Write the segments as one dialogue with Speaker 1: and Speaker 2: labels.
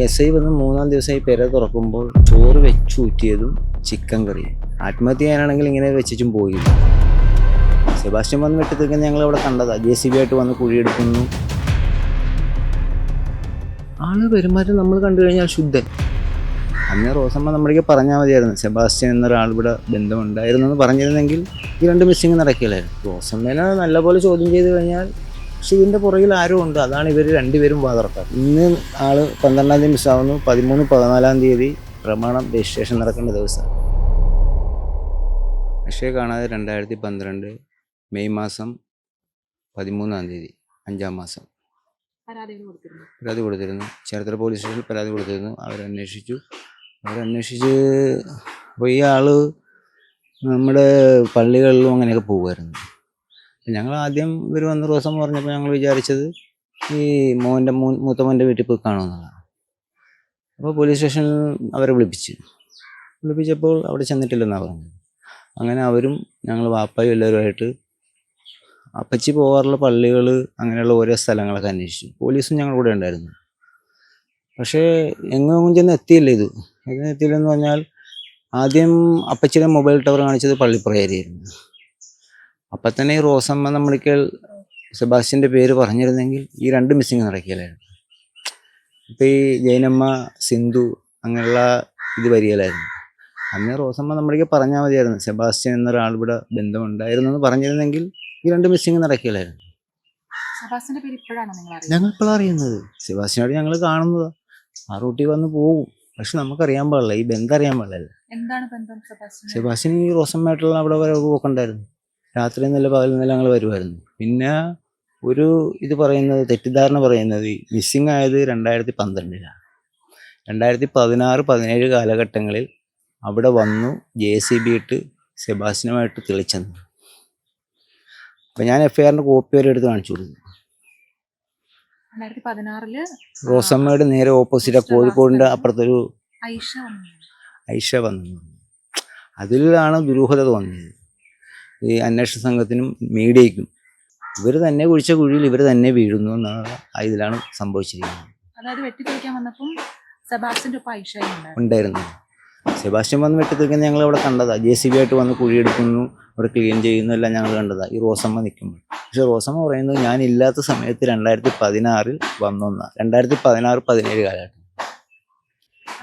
Speaker 1: S I വന്ന് മൂന്നാം ദിവസമായി പെര തുറക്കുമ്പോൾ ചോറ് വെച്ചൂറ്റിയതും ചിക്കൻ കറി ആത്മഹത്യ ചെയ്യാനാണെങ്കിൽ ഇങ്ങനെ വെച്ചും പോയി. സെബാസ്റ്റ്യൻ വന്ന് വെട്ടിത്തീർക്കാൻ ഞങ്ങൾ അവിടെ കണ്ടതാ. ജെ സി ബി ആയിട്ട് വന്ന് കുഴിയെടുക്കുന്നു ആൾ പെരുമാറ്റം നമ്മൾ കണ്ടു കഴിഞ്ഞാൽ ശുദ്ധൻ. അന്ന് റോസമ്മ നമ്മുടേക്ക് പറഞ്ഞാൽ മതിയായിരുന്നു. സെബാസ്റ്റ്യൻ എന്നൊരാൾ ഇവിടെ ബന്ധമുണ്ടായിരുന്നു എന്ന് പറഞ്ഞിരുന്നെങ്കിൽ ഈ രണ്ട് മിസ്സിങ് നടക്കില്ലായിരുന്നു റോസമ്മേനെ നല്ലപോലെ ചോദ്യം ചെയ്ത് കഴിഞ്ഞാൽ പക്ഷെ ഇതിന്റെ പുറകിൽ ആരും ഉണ്ട്. അതാണ് ഇവർ രണ്ടുപേരും വാതർക്കാർ ഇന്ന് ആൾ പന്ത്രണ്ടാം തീയതി മിസ്സാവുന്നു. പതിമൂന്ന് പതിനാലാം തീയതി പ്രമാണം രജിസ്ട്രേഷൻ നടക്കേണ്ട ദിവസം. അക്ഷയ കാണാതെ രണ്ടായിരത്തി പന്ത്രണ്ട് മെയ് മാസം പതിമൂന്നാം തീയതി അഞ്ചാം മാസം. പരാതി കൊടുത്തിരുന്നു. ചേർത്തല പോലീസ് സ്റ്റേഷനിൽ പരാതി കൊടുത്തിരുന്നു. അവരന്വേഷിച്ചു അവരന്വേഷിച്ച് അപ്പോൾ ഈ ആൾ നമ്മുടെ പള്ളികളിലും അങ്ങനെയൊക്കെ പോകുമായിരുന്നു ഞങ്ങൾ ആദ്യം ഇവർ വന്ന ദിവസം പറഞ്ഞപ്പോൾ ഞങ്ങൾ വിചാരിച്ചത് ഈ മോന്റെ മൂ മൂത്ത മോന്റെ വീട്ടിൽ പോയി കാണുമെന്നുള്ളതാണ് അപ്പോൾ പോലീസ് സ്റ്റേഷനിൽ അവരെ വിളിപ്പിച്ച്. വിളിപ്പിച്ചപ്പോൾ അവിടെ ചെന്നിട്ടില്ലെന്നാണ് പറഞ്ഞത്. അങ്ങനെ അവരും ഞങ്ങൾ വാപ്പായും എല്ലാവരുമായിട്ട് അപ്പച്ചി പോകാറുള്ള പള്ളികൾ അങ്ങനെയുള്ള ഓരോ സ്ഥലങ്ങളൊക്കെ അന്വേഷിച്ചു. പോലീസും ഞങ്ങളുടെ കൂടെ ഉണ്ടായിരുന്നു. പക്ഷേ എങ്ങും ചെന്ന് എത്തിയില്ല ഇത്. എങ്ങനെ എത്തിയില്ലെന്ന് പറഞ്ഞാൽ ആദ്യം അപ്പച്ചിയുടെ മൊബൈൽ ടവർ കാണിച്ചത് പള്ളിപ്പുറ അപ്പം തന്നെ ഈ റോസമ്മ നമ്മളിക്കൽ സെബാസ്റ്റ്യന്റെ പേര് പറഞ്ഞിരുന്നെങ്കിൽ ഈ രണ്ട് മിസ്സിങ് നടക്കില്ലായിരുന്നു ഇപ്പം ഈ ജൈനമ്മ സിന്ധു അങ്ങനെയുള്ള ഇത് വരികയല്ലായിരുന്നു അന്ന് റോസമ്മ നമ്മളിക്ക് പറഞ്ഞാൽ മതിയായിരുന്നു. സെബാസ്റ്റ്യൻ എന്നൊരാൾ ഇവിടെ ബന്ധമുണ്ടായിരുന്നു എന്ന് പറഞ്ഞിരുന്നെങ്കിൽ ഈ രണ്ട് മിസ്സിങ് നടക്കില്ലായിരുന്നു
Speaker 2: അറിയുന്നത്
Speaker 1: ഞങ്ങൾ ഇപ്പോഴാണ് അറിയുന്നത്? സെബാസ്റ്റ്യനോട് ഞങ്ങൾ കാണുന്നതാ. ആ റൂട്ടിൽ വന്ന് പോകും. പക്ഷെ നമുക്കറിയാൻ പാടില്ല. ഈ ബന്ധം അറിയാൻ പാടില്ല
Speaker 2: എന്താണ് ബന്ധം
Speaker 1: സെബാസ്റ്റ്യൻ ഈ റോസമ്മയായിട്ടുള്ള അവിടെ വരെ പോക്കുണ്ടായിരുന്നു. രാത്രി നല്ല പകൽ നല്ല ഞങ്ങൾ വരുമായിരുന്നു പിന്നെ ഒരു ഇത് പറയുന്നത് തെറ്റിദ്ധാരണ പറയുന്നത് മിസ്സിങ് ആയത് രണ്ടായിരത്തി പന്ത്രണ്ടിലാണ് രണ്ടായിരത്തി പതിനാറ് പതിനേഴ് കാലഘട്ടങ്ങളിൽ അവിടെ വന്നു ജെ സി ബി ഇട്ട് സെബാസ്റ്റിനുമായിട്ട് തെളിച്ചെന്ന്. അപ്പം ഞാൻ എഫ് ഐ ആറിന്റെ കോപ്പി വരെ എടുത്ത് കാണിച്ചു കൊടുത്തു. റോസമ്മയുടെ നേരെ ഓപ്പോസിറ്റ് കോഴിക്കോടിന്റെ അപ്പുറത്തൊരു
Speaker 2: ഐഷ വന്നു.
Speaker 1: അതിലാണ് ദുരൂഹത തോന്നിയത്. ഈ അന്വേഷണ സംഘത്തിനും മീഡിയയ്ക്കും ഇവർ തന്നെ കുഴിച്ച കുഴിയിൽ ഇവർ തന്നെ വീഴുന്നു എന്നാണ് ഇതിലാണ് സംഭവിച്ചിരിക്കുന്നത്.
Speaker 2: അതായത് വെട്ടിത്തെളിക്കാൻ വന്നപ്പം സെബാസിന്റെ ഒപ്പം ഐഷയും ഉണ്ടായിരുന്നു.
Speaker 1: സെബാസ്റ്റ്യൻ വന്ന് വെട്ടിത്തീർക്കാൻ ഞങ്ങൾ അവിടെ കണ്ടതാ. ജെ സി ബി ആയിട്ട് വന്ന് കുഴിയെടുക്കുന്നു അവിടെ ക്ലീൻ ചെയ്യുന്നു എല്ലാം ഞങ്ങൾ കണ്ടതാ. ഈ റോസമ്മ നിൽക്കുമ്പോൾ. പക്ഷെ റോസമ്മ പറയുന്നത് ഞാൻ ഇല്ലാത്ത സമയത്ത് രണ്ടായിരത്തി പതിനാറിൽ വന്നൊന്നാണ് രണ്ടായിരത്തി പതിനാറ് പതിനേഴ് കാലഘട്ടം.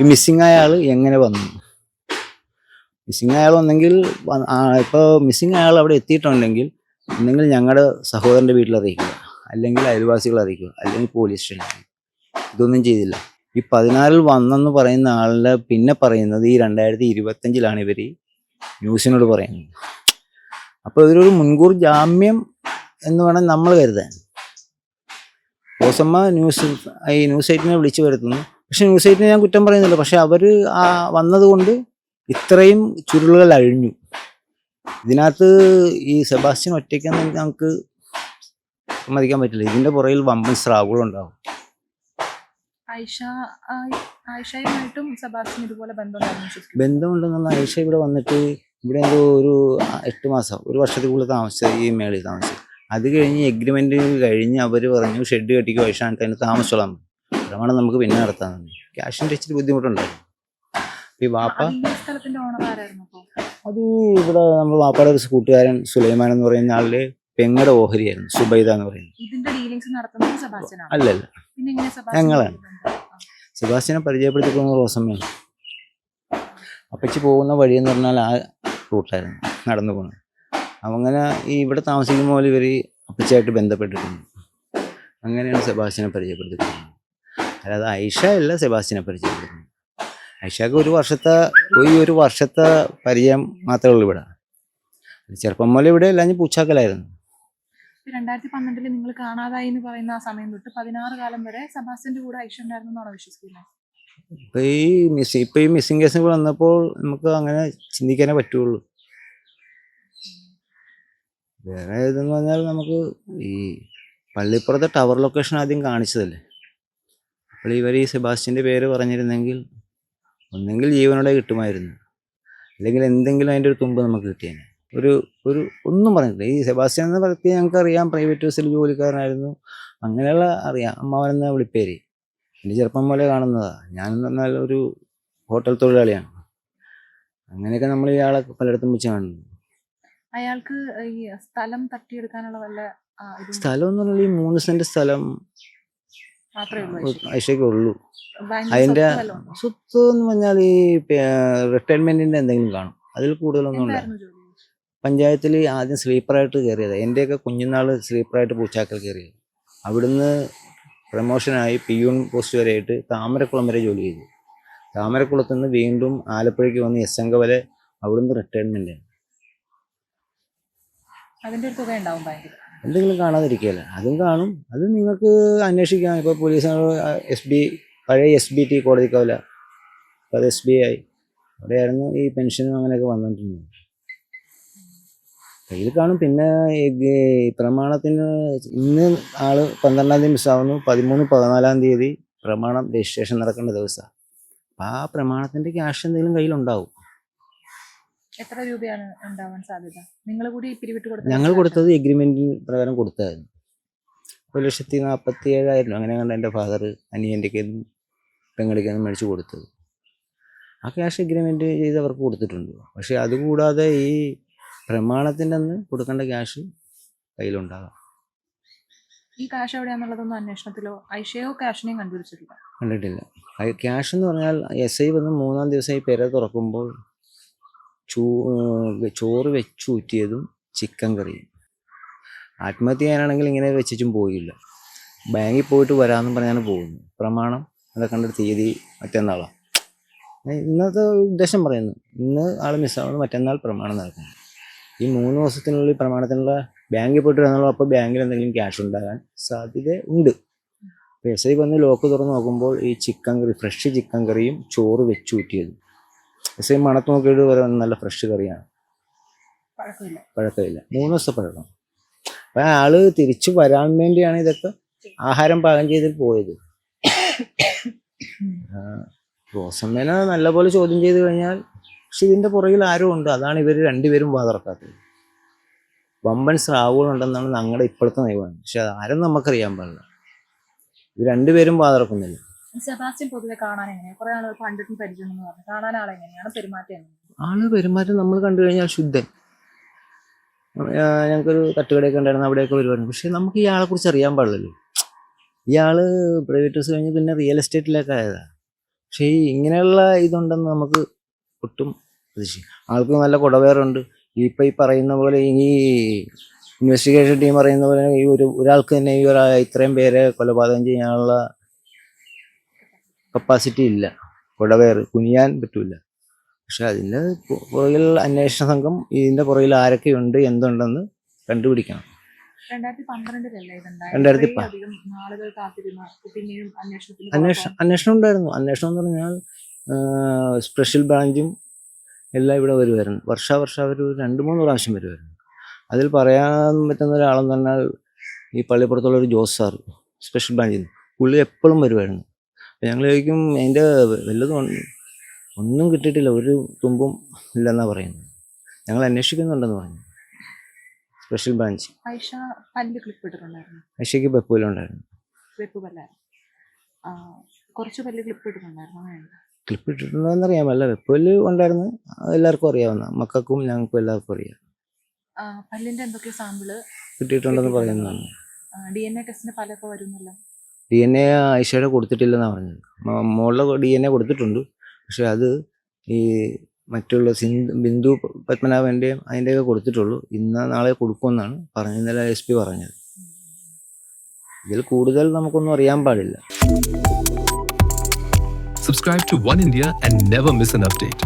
Speaker 1: ഈ മിസ്സിംഗ് ആയ ആൾ എങ്ങനെ വന്നു? മിസ്സിങ് അയാൾ ഒന്നെങ്കിൽ ഇപ്പോൾ മിസ്സിങ് അയാൾ അവിടെ എത്തിയിട്ടുണ്ടെങ്കിൽ ഒന്നെങ്കിൽ ഞങ്ങളുടെ സഹോദരന്റെ വീട്ടിൽ അറിയിക്കുക. അല്ലെങ്കിൽ അയൽവാസികൾ അറിയിക്കുക. അല്ലെങ്കിൽ പോലീസ് സ്റ്റേഷനിൽ ഇതൊന്നും ചെയ്തില്ല. ഈ പതിനാറിൽ വന്നെന്ന് പറയുന്ന ആളുടെ പിന്നെ പറയുന്നത് ഈ രണ്ടായിരത്തി ഇരുപത്തഞ്ചിലാണ് ഇവർ ന്യൂസിനോട് പറയുന്നത്. അപ്പോൾ ഇവരൊരു മുൻകൂർ ജാമ്യം എന്ന് വേണം നമ്മൾ കരുതാൻ. ഓസമ്മ ന്യൂസ് ഈ ന്യൂസ് എയ്റ്റിനെ വിളിച്ചു വരുത്തുന്നു. പക്ഷെ ന്യൂസ് എയ്റ്റിനെ ഞാൻ കുറ്റം പറയുന്നില്ല. പക്ഷെ അവർ ആ വന്നതുകൊണ്ട് ഇത്രയും ചുരുളുകൾ അഴിഞ്ഞു. ഇതിനകത്ത് ഈ സെബാസ്റ്റ്യൻ ഒറ്റയ്ക്ക് നമുക്ക് സമ്മതിക്കാൻ പറ്റില്ല. ഇതിന്റെ പുറകിൽ വമ്പൻ
Speaker 2: സ്രാവുകളും ഉണ്ടാവും.
Speaker 1: ബന്ധമുണ്ടെന്നുള്ള ഐഷ ഇവിടെ വന്നിട്ട് ഇവിടെ എന്തോ ഒരു എട്ട് മാസം ഒരു വർഷത്തിൽ കൂടുതൽ താമസിച്ചത് ഈ മേളിൽ താമസിച്ചത് അത് കഴിഞ്ഞ് എഗ്രിമെന്റ് കഴിഞ്ഞ് അവർ പറഞ്ഞു ഷെഡ് കെട്ടിക്കോ ഐഷ അതിന് താമസിച്ചോളാം അതാണ് നമുക്ക് പിന്നെ നടത്താൻ ക്യാഷിന്റെ ഇച്ചിരി ബുദ്ധിമുട്ടുണ്ടായിരുന്നു. ഈ വാപ്പ? അത് ഇവിടെ നമ്മൾ വാപ്പയുടെ ഒരു കൂട്ടുകാരൻ സുലൈമാൻ എന്ന് പറയുന്ന ആളിൽ പെങ്ങടെ ഓഹരിയായിരുന്നു സുബൈദ എന്ന് പറയുന്നത് അല്ലല്ല ഞങ്ങളാണ്.
Speaker 2: സുഭാഷിനെ
Speaker 1: സെബാസ്റ്റിനെ പരിചയപ്പെടുത്തി പോകുന്ന റോസമ്മയാണ് അപ്പച്ചി പോകുന്ന വഴി എന്ന് പറഞ്ഞാൽ ആ റൂട്ടായിരുന്നു നടന്നു പോകുന്നത് അങ്ങനെ ഈ ഇവിടെ താമസിക്കുമ്പോൾ പോലെ ഇവർ അപ്പച്ചയായിട്ട് ബന്ധപ്പെട്ടിട്ടുണ്ട്. അങ്ങനെയാണ് സെബാസ്റ്റിനെ പരിചയപ്പെടുത്തിക്കുന്നത് അല്ലാതെ ഐഷ അല്ല സെബാസ്റ്റിനെ പരിചയപ്പെടുത്തുന്നത്. ഐഷക്ക് ഒരു വർഷത്തെ ഈ ഒരു വർഷത്തെ പരിചയം മാത്രമേ ഉള്ളൂ ഇവിടെ. ചെറുപ്പം മുതലേ ഇവിടെ എല്ലാം പൂച്ചാക്കലായിരുന്നു.
Speaker 2: രണ്ടായിരത്തി പന്ത്രണ്ടിൽ നിങ്ങൾ കാണാതായി എന്ന് പറയുന്ന ആ സമയം തൊട്ട് പതിനാറ് കാലം വരെ സബാസിന്റെ കൂടെ ഐഷ ഉണ്ടായിരുന്നു എന്നാണോ വിശ്വസിക്കുന്നത്?
Speaker 1: ഇപ്പൊ ഈ മിസ് ഇപ്പൊ ഈ മിസ്സിംഗ് കേസ് വന്നപ്പോൾ നമുക്ക് അങ്ങനെ ചിന്തിക്കാനേ പറ്റുള്ളൂ. വേറെ ഇതെന്ന് പറഞ്ഞാൽ നമുക്ക് ഈ പള്ളിപ്പുറത്തെ ടവർ ലൊക്കേഷൻ ആദ്യം കാണിച്ചതല്ലേ? അപ്പോൾ ഇവർ ഈ സെബാസ്റ്റ്യന്റെ പേര് പറഞ്ഞിരുന്നെങ്കിൽ ഒന്നെങ്കിൽ ജീവനോടെ കിട്ടുമായിരുന്നു. അല്ലെങ്കിൽ എന്തെങ്കിലും അതിന്റെ ഒരു തുമ്പ് നമുക്ക് കിട്ടിയേനെ. ഒരു ഒരു ഒന്നും പറഞ്ഞിട്ടില്ല. ഈ സെബാസ്റ്റ്യൻ എന്ന വ്യക്തി ഞങ്ങൾക്ക് അറിയാം പ്രൈവറ്റ് ബസ്സിൽ ജോലിക്കാരനായിരുന്നു. അങ്ങനെയുള്ള അറിയാം. അമ്മാവൻ എന്ന വിളിപ്പേര്. എന്റെ ചെറുപ്പം പോലെ കാണുന്നതാണ് ഞാനെന്ന് പറഞ്ഞാൽ ഒരു ഹോട്ടൽ തൊഴിലാളിയാണ്. അങ്ങനെയൊക്കെ നമ്മൾ ഇയാളെ പലയിടത്തും വെച്ച് കാണുന്നു.
Speaker 2: അയാൾക്ക് ഈ സ്ഥലം തട്ടിയെടുക്കാനുള്ള വല്ല
Speaker 1: സ്ഥലം എന്ന് പറഞ്ഞാൽ ഈ മൂന്ന് സെന്റ് സ്ഥലം
Speaker 2: മാത്രമേ ഉള്ളൂ
Speaker 1: അതിന്റെ
Speaker 2: സ്വത്ത് ഉണ്ടോ?
Speaker 1: എന്ന് പറഞ്ഞാൽ ഈ റിട്ടയർമെന്റിന്റെ എന്തെങ്കിലും കാണും. അതിൽ കൂടുതലൊന്നും
Speaker 2: എന്തായിരുന്നു
Speaker 1: പഞ്ചായത്തിൽ ആദ്യം സ്ലീപ്പറായിട്ട് കയറിയത്. എന്റെയൊക്കെ കുഞ്ഞുനാൾ സ്ലീപ്പറായിട്ട് പൂച്ചാക്കൽ കയറിയത്. അവിടുന്ന് പ്രമോഷനായി പിയൂൺ പോസ്റ്റ് വരെയായിട്ട് താമരക്കുളം വരെ ജോലി ചെയ്തു. താമരക്കുളത്ത് നിന്ന് വീണ്ടും ആലപ്പുഴയ്ക്ക് വന്ന് എസ് എങ്ക വരെ അവിടുന്ന് റിട്ടയർമെന്റ്
Speaker 2: അതിന്റെ ഒരു തുക ഉണ്ടാവും
Speaker 1: എന്തെങ്കിലും കാണാതിരിക്കുകയല്ല? അതും കാണും. അത് നിങ്ങൾക്ക് അന്വേഷിക്കാം. ഇപ്പോൾ പോലീസ് എസ് ബി പഴയ എസ് ബി ടി കോടതിക്കാവില്ല അപ്പോൾ അത് എസ് ബി ഐ. അവിടെയായിരുന്നു ഈ പെൻഷനും അങ്ങനെയൊക്കെ വന്നിട്ടുണ്ട് കയ്യിൽ കാണും. പിന്നെ പ്രമാണത്തിന് ഇന്ന് ആൾ പന്ത്രണ്ടാം തീയതി മിസ്സാവുന്നു. പതിമൂന്ന് പതിനാലാം തീയതി പ്രമാണം രജിസ്ട്രേഷൻ നടക്കേണ്ട ദിവസമാണ് ആ പ്രമാണത്തിന്റെ ക്യാഷ് എന്തെങ്കിലും കയ്യിലുണ്ടാവും.
Speaker 2: എത്ര രൂപയാണ് ഉണ്ടാവാൻ സാധ്യത? നിങ്ങൾ കൂടി പിരിവിട്ട് കൊടുത്തത്
Speaker 1: ഞങ്ങൾ കൊടുത്തത് എഗ്രിമെന്റ് പ്രകാരം കൊടുത്തായിരുന്നു ഒരു ലക്ഷത്തി നാൽപ്പത്തി ഏഴായിരം അങ്ങനെ കണ്ട എന്റെ ഫാദർ അനിയന്റെക്കൊന്നും പെങ്ങളിക്കൊന്നും മേടിച്ച് കൊടുത്തത്. ആ ക്യാഷ് എഗ്രിമെന്റ് ചെയ്ത് അവർക്ക് കൊടുത്തിട്ടുണ്ട്. പക്ഷേ അതുകൂടാതെ ഈ പ്രമാണത്തിന്റെ അന്ന് കൊടുക്കേണ്ട ക്യാഷ് കയ്യിലുണ്ടാകാം.
Speaker 2: ഈ ക്യാഷ് എവിടെയാണെന്നുള്ളതൊന്നും അന്വേഷണത്തിലോ ഐഷയോ ക്യാഷിനെയും കണ്ടുപിടിച്ചിട്ടില്ല?
Speaker 1: കണ്ടിട്ടില്ല. ക്യാഷ് എന്ന് പറഞ്ഞാൽ എസ് ഐ വന്ന് മൂന്നാം ദിവസം ഈ പെര തുറക്കുമ്പോൾ ചൂ ചോറ് വെച്ചൂറ്റിയതും ചിക്കൻ കറിയും. ആത്മഹത്യ ചെയ്യാനാണെങ്കിൽ ഇങ്ങനെ വെച്ചിട്ടും പോയില്ല. ബാങ്കിൽ പോയിട്ട് വരാമെന്നും പറഞ്ഞാണ് പോകുന്നു പ്രമാണം അതൊക്കെ കണ്ടിട്ട് തീയതി മറ്റന്നാളാണ് ഇന്നത്തെ ഉദ്ദേശം പറയുന്നു. ഇന്ന് ആൾ മിസ്സാവുന്നു മറ്റന്നാൾ പ്രമാണം നടക്കുന്നു ഈ മൂന്ന് ദിവസത്തിനുള്ളിൽ പ്രമാണത്തിനുള്ള ബാങ്കിൽ പോയിട്ട് വരാനുള്ള അപ്പോൾ ബാങ്കിൽ എന്തെങ്കിലും ക്യാഷ് ഉണ്ടാകാൻ സാധ്യത ഉണ്ട്. അപ്പോൾ എസ് ഐ വന്ന് ലോക്ക് തുറന്ന് നോക്കുമ്പോൾ ഈ ചിക്കൻ കറി ഫ്രഷ് ചിക്കൻ കറിയും ചോറ് വെച്ചൂറ്റിയതും ഐ മണത്ത് നോക്കിയിട്ട് പറയാൻ നല്ല ഫ്രഷ് കറിയാണ്.
Speaker 2: പഴക്കമില്ല.
Speaker 1: മൂന്ന് ദിവസത്തെ പഴക്കം. അപ്പം ആൾ തിരിച്ചു വരാൻ വേണ്ടിയാണ് ഇതൊക്കെ ആഹാരം പാകം ചെയ്തിട്ട് പോയത്. റോസമ്മേനെ നല്ലപോലെ ചോദ്യം ചെയ്ത് കഴിഞ്ഞാൽ പക്ഷെ ഇതിന്റെ പുറകിൽ ആരും ഉണ്ട്. അതാണ് ഇവർ രണ്ടുപേരും വാതിറക്കാത്തത് വമ്പൻ സ്രാവുകളുണ്ടെന്നാണ് ഞങ്ങളുടെ ഇപ്പോഴത്തെ നിയമം പക്ഷെ അത് ആരും നമുക്കറിയാൻ പാടില്ല. ഇവർ രണ്ടുപേരും വാതിറക്കുന്നില്ല
Speaker 2: സെബാസ്റ്റ്യൻ പൊതുവെ കാണാൻ എങ്ങനെയാണ് കുറെ ആളുകൾ പണ്ടിട്ടും പരിചയം പറഞ്ഞു കാണാൻ ആളെങ്ങനെയാണ് പെരുമാറ്റം
Speaker 1: ആൾ പെരുമാറ്റം നമ്മൾ കണ്ടു കഴിഞ്ഞാൽ ശുദ്ധൻ. ഞങ്ങൾക്കൊരു തട്ടുകടയൊക്കെ ഉണ്ടായിരുന്നു അവിടെയൊക്കെ വരുമായിരുന്നു. പക്ഷെ നമുക്ക് ഇയാളെ കുറിച്ച് അറിയാൻ പാടില്ലല്ലോ. ഇയാൾ പ്രൈവറ്റ് ഹൗസ് കഴിഞ്ഞ് പിന്നെ റിയൽ എസ്റ്റേറ്റിലൊക്കെ ആയതാ. പക്ഷേ ഈ ഇങ്ങനെയുള്ള ഇതുണ്ടെന്ന് നമുക്ക് ഒട്ടും പ്രതീക്ഷിക്കും. ആൾക്ക് നല്ല കുടവേറുണ്ട്. ഇപ്പം ഈ പറയുന്ന പോലെ ഈ ഇൻവെസ്റ്റിഗേഷൻ ടീം പറയുന്ന പോലെ ഈ ഒരു ഒരാൾക്ക് തന്നെ ഈ ഒരാ ഇത്രയും പേരെ കൊലപാതകം ചെയ്യാനുള്ള കപ്പാസിറ്റി ഇല്ല. കുടവേർ കുനിയാൻ പറ്റൂല. പക്ഷെ അതിന്റെ പുറകിൽ അന്വേഷണ സംഘം ഇതിന്റെ പുറകിൽ ആരൊക്കെയുണ്ട് എന്തുണ്ടെന്ന് കണ്ടുപിടിക്കണം.
Speaker 2: രണ്ടായിരത്തി
Speaker 1: അന്വേഷണം അന്വേഷണം ഉണ്ടായിരുന്നു. അന്വേഷണം എന്ന് പറഞ്ഞാൽ സ്പെഷ്യൽ ബ്രാഞ്ചും എല്ലാം ഇവിടെ വരുമായിരുന്നു വർഷാവർഷം അവർ രണ്ട് മൂന്ന് പ്രാവശ്യം വരുമായിരുന്നു അതിൽ പറയാൻ പറ്റുന്ന ഒരാളെന്ന് പറഞ്ഞാൽ ഈ പള്ളിപ്പുറത്തുള്ള ഒരു ജോസ് സാർ സ്പെഷ്യൽ ബ്രാഞ്ചിൽ നിന്ന്. പുള്ളി എപ്പോഴും വരുമായിരുന്നു ഞങ്ങൾ ചോദിക്കും അതിന്റെ വല്ലതും ഒന്നും കിട്ടിയിട്ടില്ല ഒരു തുമ്പും ഇല്ലെന്നാണ് പറയുന്നത്. ഞങ്ങൾ അന്വേഷിക്കുന്നുണ്ടെന്ന് പറഞ്ഞു. Special branch. ഐഷയ്ക്ക് ബപ്പൂലുണ്ടായിരുന്നു
Speaker 2: കുറച്ച് പല്ല് ക്ലിപ്പ് ഇട്ടിട്ടുണ്ടായിരുന്നു.
Speaker 1: ക്ലിപ്പ് ഇട്ടിട്ടുണ്ടോയെന്ന് അറിയാമല്ല വെപ്പൽ ഉണ്ടായിരുന്നു. എല്ലാവർക്കും അറിയാവുന്ന മക്കൾക്കും ഞങ്ങൾക്കും എല്ലാവർക്കും അറിയാം.
Speaker 2: പല്ലിന്റെ എന്തൊക്കെ സാമ്പിൾ
Speaker 1: കിട്ടിയിട്ടുണ്ടെന്ന് പറയുന്നതാണ്.
Speaker 2: ഡി എൻ എ ടെസ്റ്റിന് പലൊക്കെ വരുന്നല്ലോ.
Speaker 1: ഡി എൻ എ ഐഷയുടെ കൊടുത്തിട്ടില്ലെന്നാണ് പറഞ്ഞത്. മോളുടെ ഡി എൻ എ കൊടുത്തിട്ടുണ്ട്. പക്ഷെ അത് ഈ മറ്റുള്ള സിന്ധു ബിന്ദു പത്മനാഭന്റെയും അതിന്റെയൊക്കെ കൊടുത്തിട്ടുള്ളൂ. ഇന്ന് നാളെ കൊടുക്കുമെന്നാണ് പറഞ്ഞത്. ഇന്നലെ എസ് പി പറഞ്ഞത്. ഇതിൽ കൂടുതൽ നമുക്കൊന്നും അറിയാൻ പാടില്ല.
Speaker 3: Subscribe to One India and never miss an update.